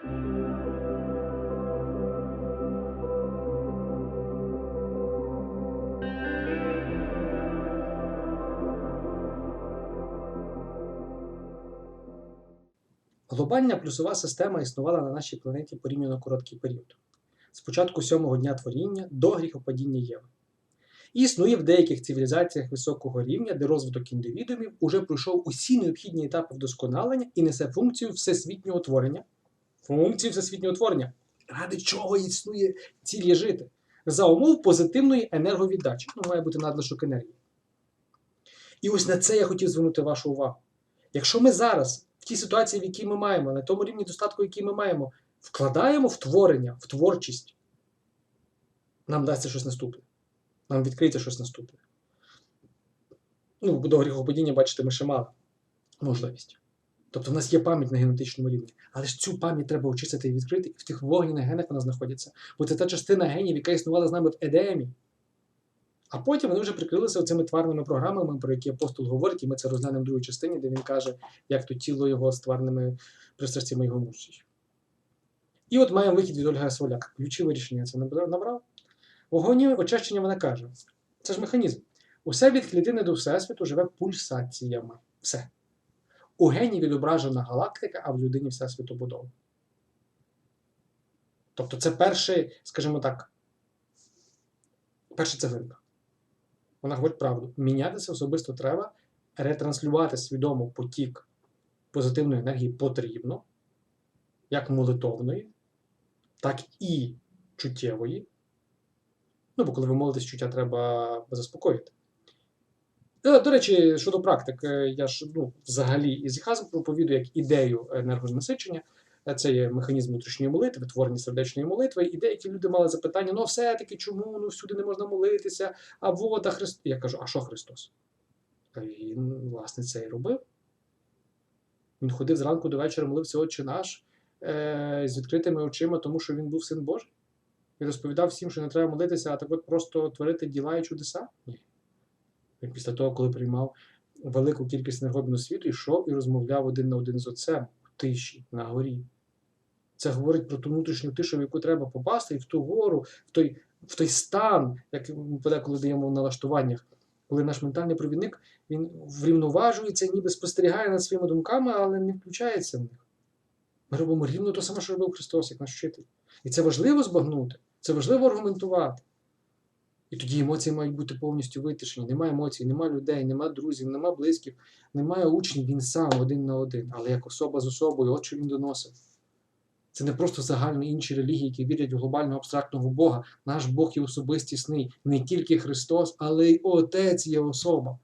Глобальна плюсова система існувала на нашій планеті порівняно короткий період. З початку сьомого дня творіння до гріхопадіння Єви. І існує в деяких цивілізаціях високого рівня, де розвиток індивідумів уже пройшов усі необхідні етапи вдосконалення і несе функцію всесвітнього творення. Функцію всесвітнього творення. Ради чого існує цілі жити? За умов позитивної енерговіддачі. Ну, має бути надлишок енергії. І ось на це я хотів звернути вашу увагу. Якщо ми зараз, в тій ситуації, в якій ми маємо, на тому рівні достатку, який ми маємо, вкладаємо в творення, в творчість, нам дасться щось наступне. Нам відкриється щось наступне. Ну, до гріхопадіння, бачите, ми ще мали можливість. Тобто в нас є пам'ять на генетичному рівні. Але ж цю пам'ять треба очистити і відкрити, і в тих вогняних генах вона знаходиться. Бо це та частина генів, яка існувала з нами в Едемі. А потім вони вже прикрилися цими тварними програмами, про які апостол говорить, і ми це розглянемо в другій частині, де він каже, як то тіло його з тварними пристрастями його мучить. І от маємо вихід від Ольги Соляк. Ключове рішення це набрав. В вогоні очищення вона каже: це ж механізм. Усе від клітини до Всесвіту живе пульсаціями. Все. У гені відображена галактика, а в людині вся світобудова. Тобто це перший, скажімо так, перша цеглинка. Вона говорить правду. Мінятися особисто треба, ретранслювати свідомо потік позитивної енергії потрібно, як молитовної, так і чуттєвої. Ну, бо коли ви молитесь, чуття треба заспокоїти. Е, До речі, щодо практик, е, я ж ну, взагалі ізіхазм проповідую як ідею енергонасичення. Е, Це є механізм внутрішньої молитви, творення сердечної молитви. І деякі люди мали запитання: ну, все-таки чому ну, всюди не можна молитися, а вода Христос. Я кажу, а що Христос? Він, власне, це і робив. Він ходив зранку до вечора, молився Отче наш е, з відкритими очима, тому що він був син Божий. І розповідав всім, що не треба молитися, а так от просто творити діла і чудеса? Ні. Після того, коли приймав велику кількість енергобіну світу, йшов і розмовляв один на один з отцем в тиші, на горі. Це говорить про ту внутрішню тишу, в яку треба попасти, і в ту гору, в той, в той стан, як ми подеколи даємо в налаштуваннях, коли наш ментальний провідник він врівноважується, ніби спостерігає над своїми думками, але не включається в них. Ми робимо рівно те саме, що робив Христос, як наш вчитель. І це важливо збагнути, це важливо аргументувати. І тоді емоції мають бути повністю витишені. Немає емоцій, немає людей, немає друзів, немає близьких, немає учнів, він сам один на один, але як особа з особою, от що він доносить. Це не просто загальні інші релігії, які вірять в глобального абстрактного Бога. Наш Бог є особистісний, не тільки Христос, але й Отець є особа.